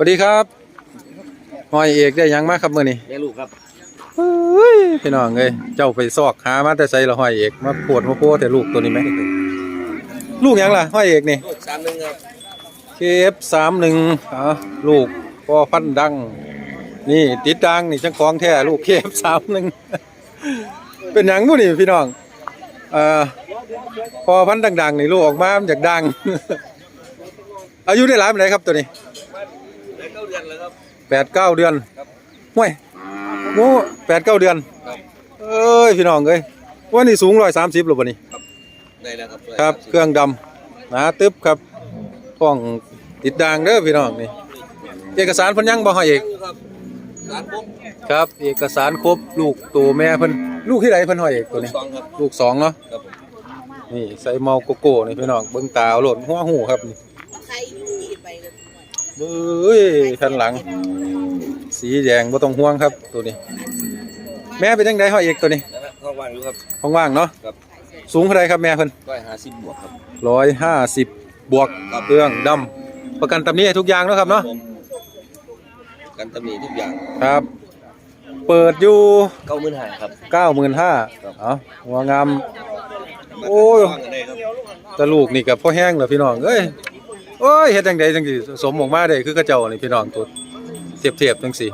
วัสดีครับหอยเอกได้หยังมาครับมื้อนี้แม่ลูกครับเฮ้ยพี่น้องเอ้ยเจ้าไปซอกหามาแต่ไสละหอยเอกมาปวดมาโพแต่ลูกตัวนี้ไหมลูกหยังล่ะหอยเอกนี่ลูกสามหนึ่งครับเคฟสามหนึ่งอ๋อลูกพ่อพันธุ์ดัง นี่ติดดังนี่จังของแท้ลูกเคฟสามหนึ่งเป็นหยังบุนี่พี่น้องเอ่อพอพันธุ์ดังๆนี่ลูกออกมามันจากดัง อายุได้หลายปานไหนครับตัวนี้ได้เก้าเดื อนแล้วครับแปดเก้าเดือนครับห่วยโมแปดเก้าเดือนครับเอ้ยพี่น้องเอ้ยว่านี่สูงร้อยสามสิบหรือเปล่านี่ได้แล้วครับครับ เครื่องดำหนาตึ๊บครับท้องติดด่างเด้อพี่น้องนี่ เอกสารเพิ่นยังบ่ให้เอกครับสารปุ๊บครับ เอกสารครบลูกตัวแม่เพิ่นลูกที่ไหนเพิ่นให้เอกตัวนี้สองครับลูกสองเนาะครับผมนี่ใส่เมาโกโก้นี่พี่น้องเบิ่งตาเอาโลดหัวหูครับนี่ เบ้ยคันหลัง สีแดงบ่ต้องห่วงครับตัวนี้ แม่เป็นจังได๋ให้เอกตัวนี้นะฮะห้องว่างอยู่ครับว่างๆเนาะครับสูงเท่าไรครับแม่เพิ่นร้อยห้าสิบบวกครับร้อยห้าสิบบวกครับเครื่องดำประกันตำหนี้ให้ทุกอย่างเนาะครับเนาะผมกันตำหนิทุกอย่างครับ เปิดอยู่เก้าหมื่นห้าครับเก้าหมื่นห้าครับเอาหัวงามโอ้ยว่างกันได้ครับแตะลูกนี่กับพ่อแห้งเหรอพี่น้องเอ้ย โอ้ยเฮ็ดจังไดจังสิสมออกมาได้คือกระเจ้านี่พี่น้องตัวเทียบเทียบๆจังสิ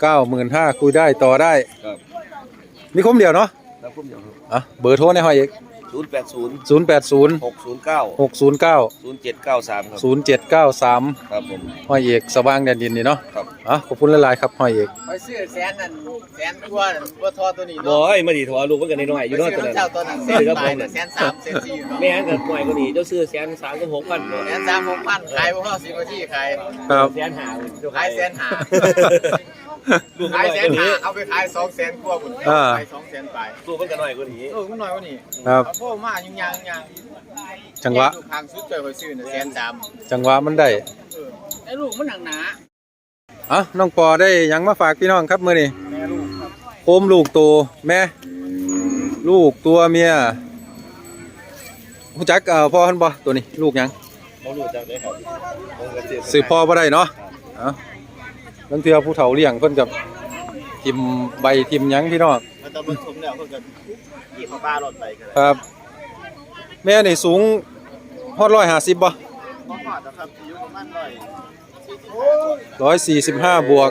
เก้าหมื่นห้าคุยได้ต่อได้ครับมีคมเดียวเนาะแล้วพุ่มเดียวครับอะเบอร์โทรในห้อยเอกศูนย์แปดศูนย์ศูนย์แปดศูนย์หกศูนย์เก้าหกศูนย์เก้าศูนย์เจ็ดเก้าสามครับศูนย์เจ็ดเก้าสามครับผมห้อยเอกสว่างแดนดินนี่เนาะครับ อะขอบคุณหลายๆครับห้อยเอกไปซื้อแสนนั่นแสนกว่านั่นบ่ทอตัวนี้บเนาะอยมาดีถอลูกมันกันน้อยๆอยู่ไปเนอกซื้อตัวนั้นน้ำเจ้าตัวนั้นแสนไปน่ะแสนสามแสนสี่เนาะแม่นกับหน่อยกว่านี้เจ้าซื้อแสนสามกับหกพันแสนสามหกพันขายบ่พอสิบนาทีขายครับ แสนหาขายแสนห้าลูกมันขายน้อยแสกนว่าห้านี้เอาไปขายสองแสนกว่าพุ่นอ่า ขายสองแสนไปลูกมันกันน้อยกว่านี้เออมันน้อยกว่านี้ครับ เอาพ่อมายุ่งยากยุ่งยากจังหวะ ลูกทางสุดเจอไปซื้อน่ะแสนสามจังหวะมันได้ เออไอ้ลูกมันหนักหนา อะน้องปอได้หยังมาฝากพี่น้องครับมื้อนี้แม่ลูกครับโคมลูกตัวแม่ ลูกตัวเมียรู้จักเอ่อพ่อเพิ่นบ่ตัวนี้ลูกหยังเขารู้จักได้ครับผมก็ซื้อสืบพ่อบ่ได้เนาะเอ้าบางเทื่อผู้เฒ่าเลี้ยงเพิ่นกับทิมใบทิมหยังพี่น้องมันต้องผสมแล้วเพิ่นก็หยิบมาป้ารถไปก็ได้ครับ แม่นี่สูงฮอด150บ่บ่ฮอดนะครับอายุประมาณ100 145บห้าบวก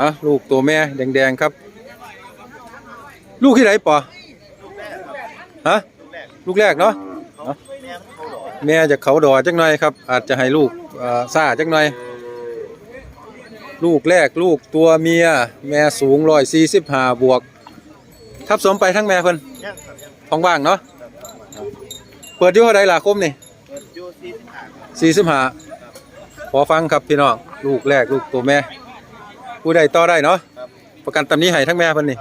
อะลูกตัวแม่แดงๆครับ ลูกที่ไหนปอฮะลูกแรกเนาะแม่มันเขาหล่อแม่จะเขาดอจักหน่อยครับ อาจจะให้ลูกซ่าจักหน่อย ลูกแรกลูกตัวเมีย แม่สูงร้อยสี่สิบห้าบวก ทับสมไปทั้งแม่เพิ่นท้องว่างเนาะเปิดยู่เท่าใดล่ะคมนี่เปิดอยู่45ครับสี่สิบห้า พอฟังครับพี่น้องลูกแรกลูกตัวแม่ ผู้ใดต่อได้เนาะครับประกันตำนี้ให้ทั้งแม่เพิ่นนี่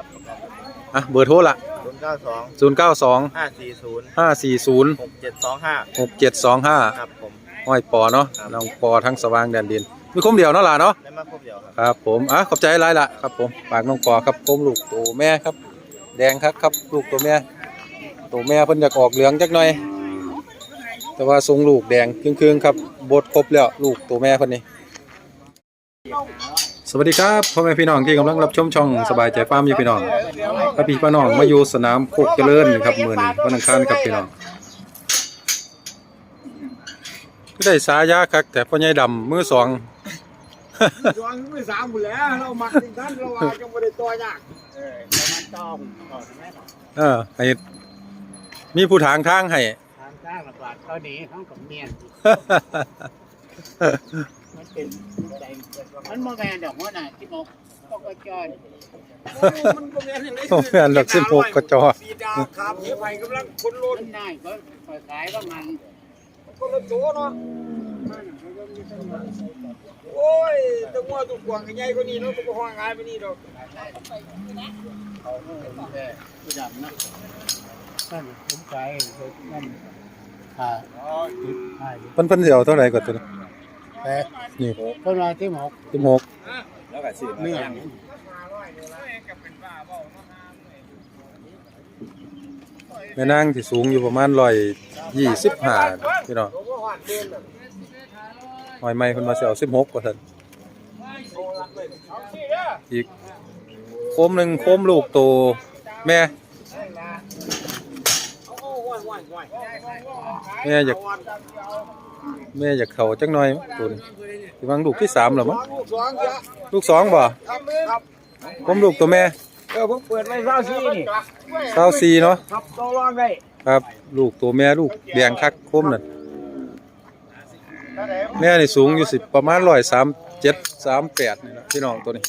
อะเบอร์โทรละ092ศูนย์เก้าสอง540ห้าสี่ศูนย์6725หกเจ็ดสองห้าครับผมห้อยปอเนาะน้องปอทั้งสว่างแดนดิน มีคมเดียวเนาะล่ะเนาะ ได้มาครบเดียวครับ ครับผมอะขอบใจหลายละครับผมฝากน้องปอครับคมลูกตัวแม่ครับ แดงครับครับลูกตัวแม่ตัวแม่เพิ่นอยากออกเหลืองจักหน่อย แต่ว่าทรงลูกแดงครึ่งๆครับ บดครบแล้วลูกตัวแม่เพิ่นนี่สวัสดีครับพ่อแม่พี่น้องที่กำลังรับชมช่องสบายใจฟาร์มอยู่พี่น้องถ้าพี่พี่น้องมาอยู่สนามโคกเจริญนี่ครับมื้อนี้วันอังคารครับพี่น้องก็ได้สายาคักแต่พ่อใหญ่ดำมือสองดวงไม่สามหมดแล้วเรามักจริงท่านเราว่าจะไม่ได้ตัวยากเออแล้วมันต้องต่อใช่ไหมต่อเออให้มีผู้ทางทางให้ ทางจ้างหลักๆก็ดีทั้งกับเมียนมันเป็นใจมันโมแมนดอกว่าน่ะที่บอกก็กระจอยมันก็แม่นอย่างไรโอ้แม่นดอกสิบหกกระจอสีดาครับเหี้ยไปกำลังคนโลมันนได้ก็ขายว่ามันคนละตัวเนาะโอ้ยแตัวงัวตัวกวางกันใหญ่กว่านี้เนาะตัวห้องงานไปนี่ดอกเขาเออผู้ดำนะนั่นสนใจนั่น อ่าจุดอ่าเพิ่นเพิ่นสิเอาเท่าไหร่ก่อนตัวนี้แต่นี่คนมาที่หมก16แล้วก็ซื้อเนื้อแม่นางที่สูงอยู่ประมาณ125พี่น้องตัวก็หวานเดินน่ะหอยไม้เพิ่นมาสิเอา16ว่าซั่นอีกโคมหนึงโคมลูกโตแม่ แม่อยากแม่อยากเขาจักหน่อยมั้งตัวนี้สิวางลูกที่สามแล้วมั้งลูกสองเยอะลูกสองบ่ครับครับผมลูกตัวแม่เออผมเปิดไว้เศร้าซีนี่เศร้าซีเนาะครับต้องรองได้ครับลูกตัวแม่ลูกแดงคักคมนั่นแม่นี่สูงอยู่สิประมาณร้อยสามเจ็ดสามแปดนี่แหละพี่น้องตัวนี้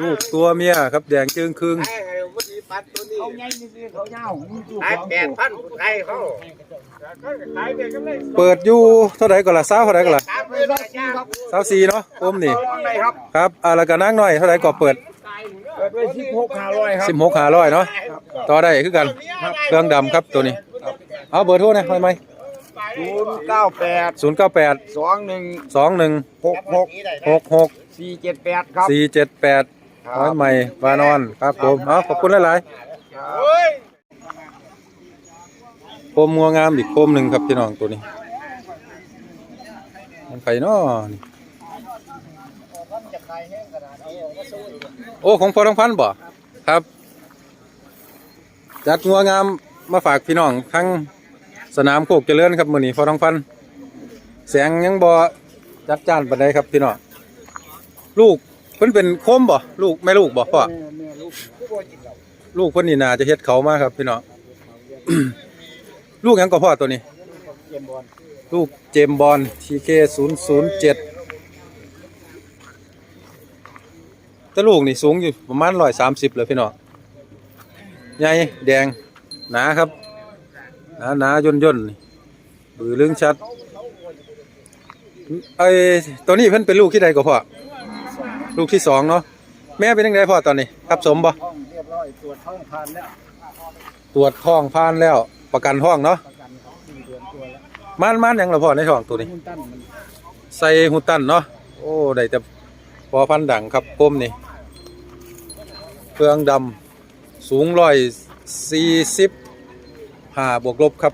ลูกตัวเมียครับแดงจึงครึ่งขายให้วันนี้ปัดตัวนี้เขาใหญ่นี่เขาเงามึงดูขายแปดพันขายเขาขายเด็กก็เลยเปิดอยู่เท่าไหร่ก็ละสาวเท่าไหร่ก็ละขายไปเศร้าซีครับสาวซีเนาะคมนี่ต้องรองได้ครับครับอ่าแล้วก็นางน้อยเท่าไหร่ก็เปิดเปิดไว้สิบหกห้าร้อยครับสิบหกห้าร้อยเนาะต่อได้คือกันเครื่องดำครับตัวนี้ เอาเบอร์โทรหนะทำไม ศูนย์เก้าแปดศูนย์เก้าแปดสองหนึ่งสองหนึ่งหกหกหกหกสี่เจ็ดแปดครับสี่เจ็ดแปดร้อยใหม่บานอนครับผมเอาขอบคุณหลายๆโคมงัวงามอีกโคมหนึ่งครับพี่น้องตัวนี้ มันไข่นอนี่โอ้ของพอทองพันธุ์บ่ครับ จัดงัวงามมาฝากพี่น้องทั้ง สนามโคกเจริญครับมือนี้พอทองพัน แสงยังบ่จัดจ้านปานใดครับพี่น้องลูกเพิ่นเป็นโคมบ่ลูกแม่ลูกบ่พ่อลูกเพิ่นนี่นาจะเฮ็ดเขามากครับพี่น้องลูกยังก็พ่อตัวนี้ ลูกเจมส์บอล TK 0 0 7แต่ลูกนี่สูงอยู่ประมาณ130เลยพี่น้องใหญ่แดงหนาครับ หนาหนาย่นย่นๆนี่บืองชัดไอ้ตัวนี้เพิ่นเป็นลูกที่ใดก็พ่อลูกที่สองเนาะแม่เป็นยังไงพ่อตอนนี้ครับสมบ่ตรวจห้องผ่านแล้วตรวจท้องผ่านแล้วประกันท้องเนาะม่านม่านยังละพ่อในท้องตัวนี้หุ้นตั้นมันใส่หูตันเนาะโอ้ได้แต่พอพันดังครับก้มนี่เครื่องดำสูงร้อยสี่สิบ ห้าบวกลบครับ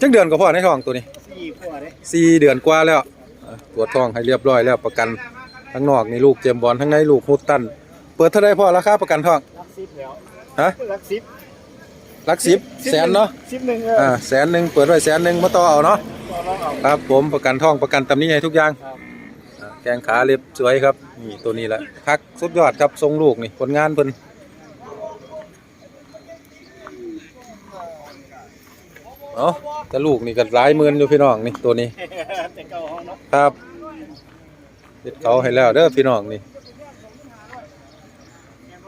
จักเดือนก็พอในท้องตัวนี้สี่ขวดเลยสี่เดือนกว่าแล้วอะตรวจท้องให้เรียบร้อยแล้วประกันทั้งนอกนี่ลูกเจมส์บอลทั้งในลูกหูตัน เปิดเท่าไรพ่อราคาประกันท้องรักซิปแล้วฮะรักซิปหลักสิบแสนเนาะซิปหนึ่งเออ่าอแสนหนึ่งเปิดไว้แสนหนึ่งมาต่อเอาเนาะต่อรองเอาครับผมประกันท่องประกันตำหนี้ให้ทุกอย่างครับอ่าแกงขาเรียบสวยครับนี่ตัวนี้แหละคักสุดยอดครับทรงลูกนี่ผลงานเพิ่น เอ้าแต่ลูกนี่ก็หลายหมื่นอยู่พี่น้องนี่ตัวนี้แต่เก่าห้องเนาะครับเฮ็ดเขาให้แล้วเด้อพี่น้องนี่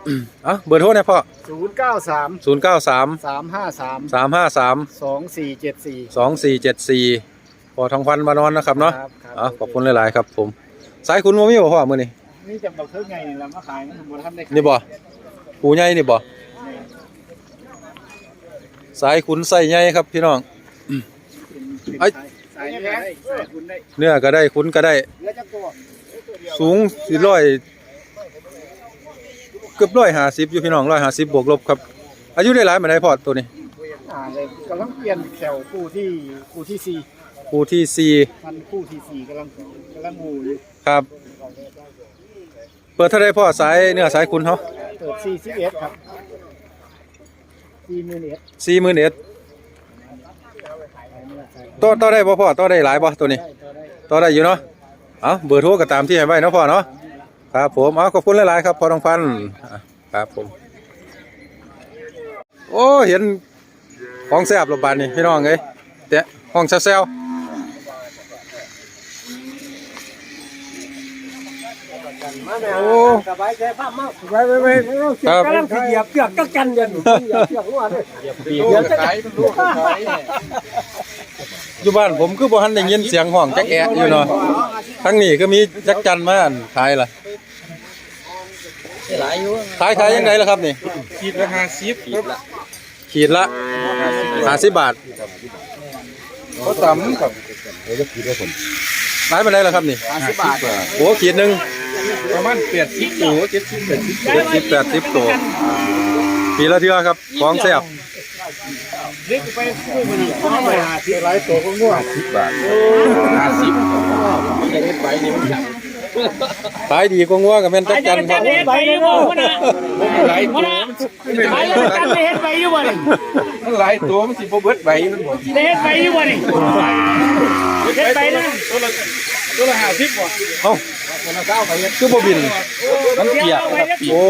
อืมเอะเบอร์โทรเนี่ยพ่อศูนย์เก้าสามศูนย์เก้าสามสามห้าสามสามห้าสามสองสี่เจ็ดสี่สองสี่เจ็ดสี่พอทองพันมานอนนะครับเนาะครับครับอะขอบคุณหลาย ๆ ครับผม สายคุณว่ามีบ่พ่อมื้อนี้นี่จะบอกเท่าไงนี่เรามาขายมันบนทำได้ขายนี่บ่ปูใหญ่นี่บ่ สายคุณใส่ใหญ่ครับพี่น้อง ไอ้ สายนี้ได้สายคุณได้เนื้อก็ได้คุณก็ได้แล้วจะตัวสูงสี่ร้อยเกือบร้อยห้าสิบอยู่พี่น้องร้อยห้าสิบบวกลบครับ อายุได้หลายมาได้พอตัวนี้อ่าเลยกำลังเปลี่ยนแถวคู่ที่คู่ที่สี่ครูที่สี่มันคู่ที่สี่กำลังกำลังงูอยู่ครับ เปิดเท่าไรพ่อสายเนื้อสายคุณเขาเปิดสี่สิบเอ็ดครับ สี่หมื่นเอ็ดสี่หมื่นเอ็ดต่อต่อได้บ่พ่อต่อได้หลายบ่ตัวนี้ได้ตัวได้ต่อได้อยู่เนาะเอาเบอร์โทรก็ตามที่ให้ไว้เนาะพ่อเนาะครับผมเอาขอบคุณหลายๆครับพ่อทองพันธุ์อะครับผม โอ้เห็นของแซ่บระบาดนี่พี่น้องเอ้ยเตะห้องแซว โอ้สบายใจภาพมากไปไปไปๆครับกำลังเหยียบเกือกกักกันยันเหยียบเกือกหัวเลยปีกขายอยู่บ้านผมคือบ่ทันได้ยินเสียงห้องจักแอะอยู่เนาะทั้งนี้ก็มีจักจันมาอั่นขายล่ะขายขายยังไงล่ะครับนี่ขีดละห้าสิบขีดละขีดละ50บาทเขาตำกับขายไปไหนล่ะครับนี่ห้าสิบบาทโอ้ขีดหนึ่ง ประมาณแปดสิบตัวเจ็ดสิบแปดสิบ70 80ตัวปีละเทื่อครับของแซ่บเล็กไปคู่มันเข้าไปหาที่ไรตัวก็ง่วงสิบบาทห้าสิบไม่ได้ไปนี่มันขายดีกว่างัวกับแม่นจักจันครับไปเลยบ่คนน่ะมันหลายตัวมันไปเลยกันเฮ็ดไปอยู่บ่นี่มันหลายตัวมันสิบ่เบิดใบมันบ่เฮ็ดไปอยู่บ่นี่เฮ็ดไปนะตัวละตัวละห้าสิบบ่เอ้า ตัวละเก้าไปเฮ็ดคือบ่บิน มันเปียกครับเปียกโอ้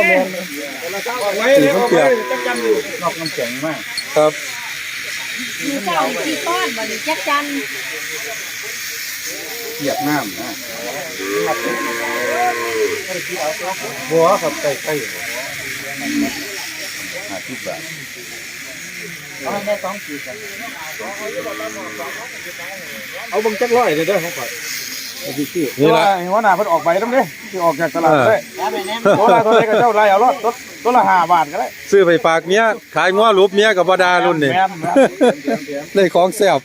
แม่นไว้เลยเอาไว้จักจันอยู่นอกน้ำแข็งมากครับ มีเจ้าที่ต้อนบัดนี้จักจันเปียกน้ำนะบัวครับใกล้ใกล้ห้าสิบบาทเอาเบิ่งจักร้อยเลยเด้อเขาก่อน นี่ล่ะหัวหน้าเพิ่นออกไปนำเด้ที่ออกจากตลาดเด้ตัวละเท่าไหร่ก็เจ้าไรเอารถตัวละ5บาทก็ได้ซื้อไปฝากเมียขายงัวรูปเมียกับบ่ดารุ่นนี่แม่นแม่นได้ของแซ่บ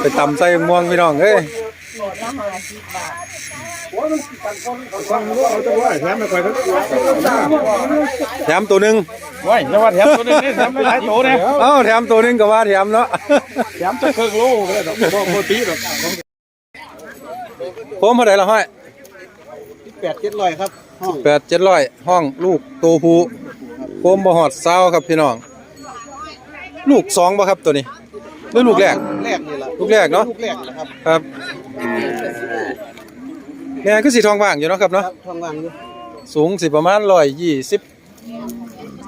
ไปตำใส่ม่วงพี่น้องเอ้ย แถมไม่ค่อยทั้งตัวแถมตัวหนึงโอ้ยอย่าว่าแถมตัวนึงนี่แถมไปหลายตัวเนี่ยเอ้าแถมตัวหนึงก็ว่าแถมเนาะแถมจะครึ่งโลเลยดอกบ่บ่ตีดอกผมเท่าไหร่ละห้อยแปดเจ็ดร้อยครับห้องแปดเจ็ดร้อยห้องลูกตัวผู้โคมบ่หอดเศร้าครับพี่น้อง ลูกสองบ่ครับตัวนี้หรือลูกแรก แรกนี่ล่ะลูกแรกเนาะลูกแรกนะครับครับ แม่คือสีทองว่างอยู่เนาะครับเนาะครับทางว่างอยู่สูงสิประมาณร้อยยี่สิบ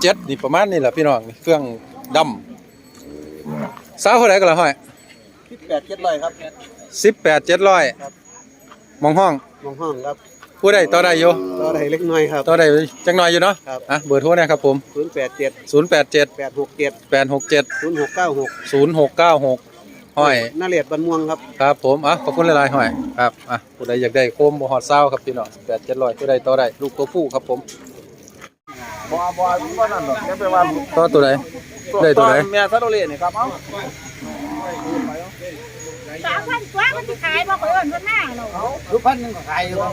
เจ็ดนี่ประมาณนี่แหละพี่น้องนี่เครื่องดำสาวเท่าไหร่ก็ละห้อยที่แปดเจ็ดร้อยครับสิบแปดเจ็ดร้อยมองห้องมองห้องครับผู้ใดต่อได้อยู่ต่อได้เล็กน้อยครับต่อได้จังหน่อยอยู่เนาะครับอะเบอร์โทรนะครับผมศูนย์แปดเจ็ดศูนย์แปดเจ็ดแปดหกเจ็ดแปดหกเจ็ดศูนย์หกเก้าหกศูนย์หกเก้าหก ห้อยนาเลียดบันม่วงครับครับผมอะขอบคุณหลายๆห้อยครับอะผู้ใดอยากได้โคมบ่หอดเศร้าครับพี่น้องแปดเจ็ดร้อยผู้ใดต่อได้ลูกตัวผู้ครับผมบ่บ่บ่นั่นดอกแค่ไปว่าต่อตัวใดได้ตัวใดเมียซาโดเลนี่ครับเอ้าสามพันกว่ามันสิขายบ่เอิ้นเพิ่นมาเนาะรูปพันหนึ่งก็ขายอยู่ครับ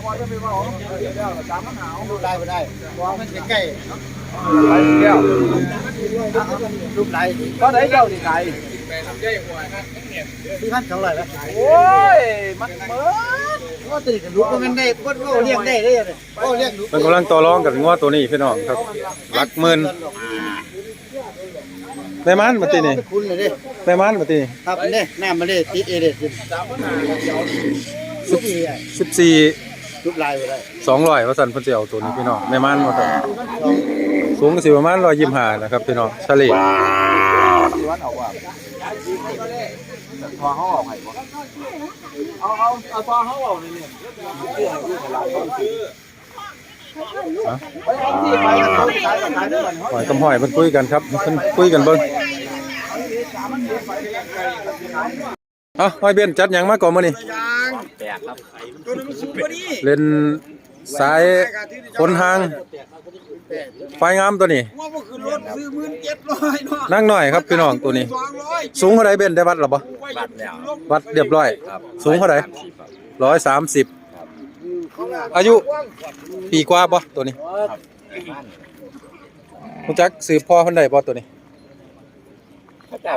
รูปได้ไม่ได้เพราะว่ามันใกล้ไปเดียวๆรูปได้ก็ได้เจ้านี่ไก่ ที่พันสองร้อยแล้วโอ้ย มันเบิดก็ตื่นกันรูปก็มันได้ก็เลี้ยงได้ได้เลยก็เลี้ยงรูปมันกำลังต่อรองกับงัวตัวนี้พี่น้องครับหลักหมื่นแม่มันมาตีนี่คุณเลยดิแม่มันมาตีครับเนี่ยน้ำมาเลยติดเอเดสิสิบสิบสี่รูปลายไปได้สองร้อยว่าสันเพิ่นสิเอาตัวนี้พี่น้องแม่มันมาตัวสูงก็สิประมาณร้อยยี่สิบห้านะครับพี่น้องเฉลี่ย วันเอาว่าพอเขาออกให้บ่เอาเอาเอาพอเขาออกนี่เนี่ยซื้อให้ลูกหลานเขาซื้อไปเอาที่ไปกันเขาขายกันขายด้วยกันหอยกับหอยเพิ่นคุยกันครับเพิ่นคุยกันเบิ่งเอ้าหอยเบนจัดหยังมาก่อนมื้อนี้ตัวนึงสูงกว่านี้เล่นสายคนหาง ไฟงามตัวนี้ ว่าบ่คือรถซื้อหมื่นเจ็ดร้อยเนาะนั่งหน่อยครับพี่น้องตัวนี้ สองร้อยสูงเท่าไรเบนได้วัดหรอปะบัตรแล้ววัดเรียบร้อยสูงเท่าไรร้อยสามสิบอายุปีกว่าปะตัวนี้คุณจักสืบพ่อคนใดปะตัวนี้เจ้า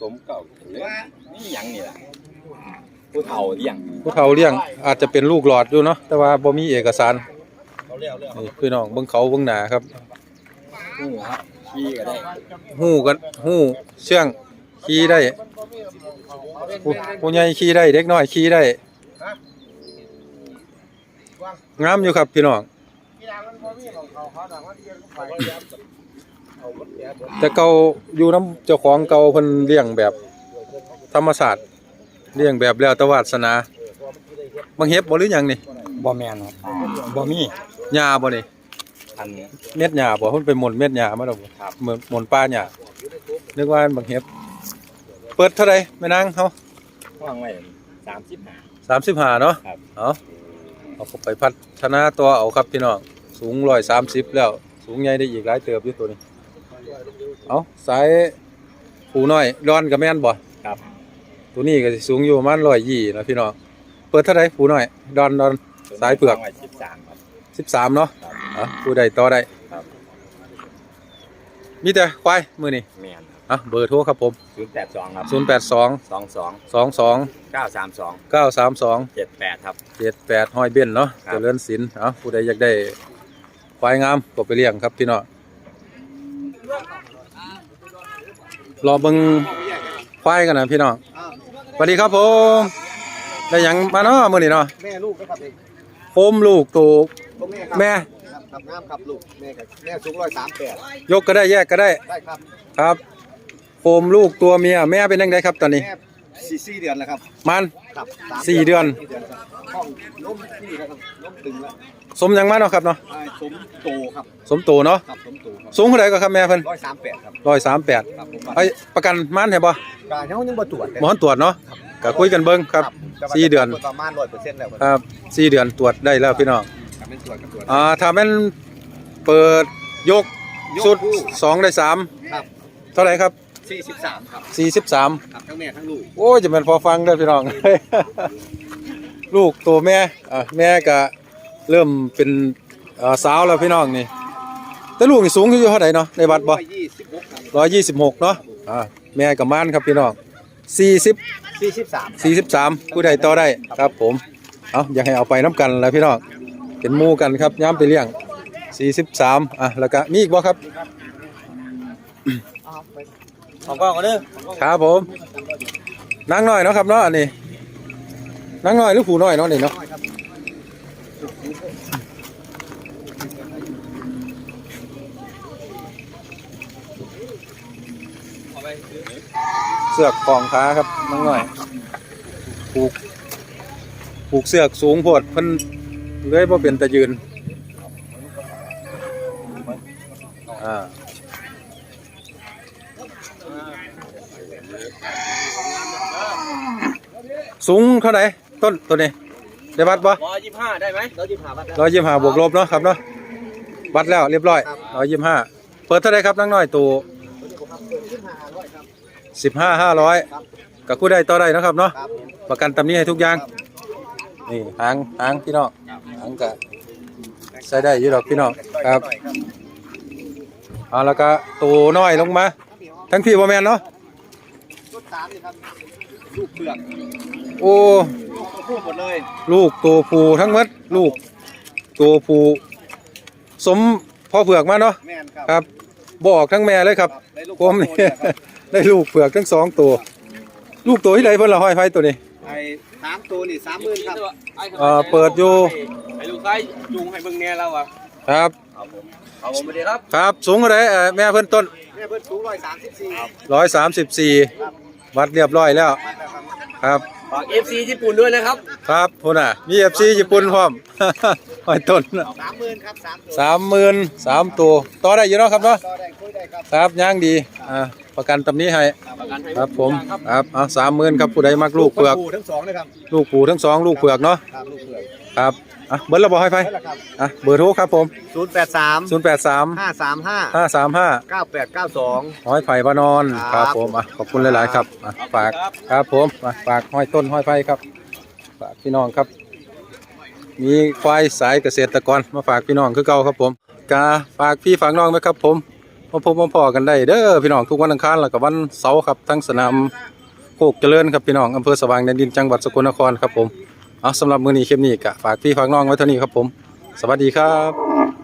สมเก่านี่ยังนี่ล่ะผู้เฒ่าเลี้ยงผู้เฒ่าเลี้ยงอาจจะเป็นลูกหลอดอยู่เนาะแต่ว่าบ่มีเอกสาร นี่พี่น้องเบิ่งเขาเบิ่งหนาครับผู้ครับขี้ก็ได้หู้กันหู้เชื่องขี่ได้ผู้ผู้ใหญ่ขี่ได้เด็กน้อยขี่ได้งามอยู่ครับพี่น้องแต่เก่าอยู่น้ำเจ้าของเก่าเพิ่นเลี้ยงแบบธรรมศาสตร์เลี้ยงแบบแล้วแต่วาสนาบางเฮ็บบ่หรือหยังนี่บ่แม่นครับบ่มี หญ้าบ่นี่อันเม็ดหญ้าบ่เพิ่นไปหม่นเม็ดหญ้ามาแล้วบ่ครับเหมือนหม่นป้าหญ้านึกว่าบางเฮ็บเปิดเท่าไหร่แม่นางเฮาว่างไว้35สามสิบห้าเนาะครับเอาเอาเข้าไปพัฒนาตัวเอาครับพี่น้องสูงร้อยสามสิบแล้ว สูงใหญ่ได้อีกหลายเติบอยู่ตัวนี้เอาสายผูน้อยดอนกับแม่นบ่ครับ ตัวนี้ก็สิสูงอยู่ประมาณร้อยยี่นะพี่น้องเปิดเท่าไหรผูน้อยดอนดอนสายเผือก ว่งไว้13ครับสิบสามเนาะอะผู้ใดต่อได้ครับมีแต่ควายมือนี่แม่นอะเบอร์โทรครับผมศูนย์แปดสองครับศูนย์แปดสองสองสองสองสองเก้าสามสองเก้าสามสองเจ็ดแปดครับเจ็ดแปดห้อยเบี้ยนเนาะครับเจริญศิลป์เอาผู้ใดอยากได้ควายงามก็ไปเลี้ยงครับพี่น้องรอเบิ่งควายกันนะพี่น้องสวัสดีครับผมได้หยังมาเนาะมื้อนี้เนาะแม่ลูกนะครับเองโคมลูกตูก ตัวแม่ครับแม่ ครับทำน้ำครับลูกแม่กับแม่สูงร้อยสามแปดยกก็ได้แยกก็ได้ได้ครับครับโคมลูกตัวเมียแม่เป็นยังไงครับตอนนี้ แม่สี่สี่เดือนแล้วครับมัน ครับามสี่เดือน สี่เดือนครับห้องล้มที่แล้วครับล้มตึงแล้วสมยังมาเนาะครับเนาะไอ้สมโตครับสมโตเนาะครับสมโตครับสูงเท่าไหร่ก็ครับแม่เพิ่นร้อยสามแปดครับร้อยสามแปดครับผมว่าไอ้ยประกันมันให้บ่การเขายังบ่ตรวจเลยหมอนตรวจเนาะก็คุยกันเบิ่งครับแต่ว่าสี่เดือน ประมาณร้อยเปอร์เซ็นต์แล้วครับสี่เดือนตรวจได้แล้วพี่น้องครับ เป็นตรวจกับตรวจ อ่าถ้าแม่นเปิดยกยกสุดคู่ สองได้สามครับเท่าไหร่ครับสี่สิบสามครับสี่สิบสามครับทั้งแม่ทั้งลูกโอ้ยจะเป็นพอฟังเด้อพี่น้อง ลูกตัวแม่อะแม่ก็เริ่มเป็นเอ่อสาวแล้วพี่น้องนี่ แต่ลูกนี่สูงอยู่เท่าไหร่เนาะในบัตรบ่ร้อยยี่สิบหกครับร้อยยี่สิบหกเนาะอ่าแม่กับม่านครับพี่น้องสี่สิบ สี่สิบสามสี่สิบสามผู้ใดต่อได้ครับผม เอาอยากให้เอาไปน้ำกันแล้วพี่น้อง เป็นหมู่กันครับย้ำไปเลี้ยงสี่สิบสามอะแล้วก็มีอีกบ่ครับของกล้องกันเด้อครับผมนางน้อยเนาะครับเนาะอันนี้นางน้อยหรือผู้น้อยเนาะนี่เนาะเสือกของขาครับนางน้อย ผูก ผูกเสือกสูงโพดเพิ่น เลื้อยบ่เป็นตะยืนอ่าสูงเท่าไหร่ต้นตัวนี้ได้วัดปะร้อยยี่สิบห้าได้ไหมร้อยยี่สิบห้าบาทร้อยยี่ห้าบวกลบเนาะครับเนาะวัดแล้วเรียบร้อยร้อยยี่ห้าเปิดเท่าไหร่ครับนังน้อยตัวสิบห้าห้าร้อยกับคู่ได้ต่อได้เนาะครับเนาะครับประกันตำนี้ให้ทุกอย่างนี่หางหางพี่น้อง หางกะใช้ได้อยู่ดอกพี่น้องครับเอาแล้วก็ตัวน้อยลงมา ทั้งพี่บ่แมนเนาะชุดสามนี่ครับลูกเปลือกโอ้ลูกคู่หมดเลยลูกตัวผู้ทั้งหมดลูกตัวผู้สมพ่อเผือกมาเนาะแม่นครับครับบอกทั้งแม่เลยครับได้ลูกผมนี่คู่เยครับได้ลูกเผือกทั้งสองตัว ลูกตัวที่ไหนเพิ่นละห้อยไฟตัวนี้ไอ้ สามตัวนี่สามหมื่นครับเอ่อเปิดอยู่ให้ลูกชายยุงให้เบิ่งแน่เราอะครับเอาผมเอาผมไปดีครับครับสูงเท่าไหรเอ่อแม่เพิ่นต้นแม่เพิ่นสูงร้อยสามสิบสี่ครับร้อยสามสิบสี่วัดเรียบร้อยแล้วมาแล้ว ครับครับฝาก FC ญี่ปุ่นด้วยนะครับ ครับพุ่นน่ะ มีเอฟซีญี่ปุ่นพร้อมห้อยต้นสามหมื่นครับสามตัวสามหมื่นสามตัวต่อได้อยู่เนาะครับเนาะ ต่อได้คุยได้ครับครับย่างดีอ่าประกันตำนี้ให้ ประกันให้ครับผม ครับเอาสามหมื่นครับผู้ใดมักลูกเผือกคู่ทั้งสองเลยครับลูกปู่ทั้งสองลูกเผือกเนาะครับลูกเปลือก ครับอะเบอร์เราบอกให้ไฟนั่นแหละครับ อะเบอร์โทรครับผมศูนย์แปดสาม0 8 3ห้าสามห้า5 3 5เก้าแปดเก้าสองห้อยไผ่พานอนคครัรับ บผมอะขอบคุณหลาย ๆ ครับอะฝากครับผมอะฝากห้อยต้นห้อยไผ่ครับฝากพี่น้องครับ มีควายสายเกษตรกรมาฝากพี่น้องคือเก่าครับผมกาฝากพี่ฝากน้องไว้ครับ ผมมาพบมาพอกันได้เด้อพี่น้องทุกวันอังคารแล้วก็วันเสาร์ครับทั้งสนามโคกเจริญครับพี่น้องอำเภอสว่างแดนดินจังหวัดสกลนครครับผม เอาสำหรับมือนี้คลิปนี้กะฝากพี่ฝากน้องไว้เท่านี้ครับผม สวัสดีครับ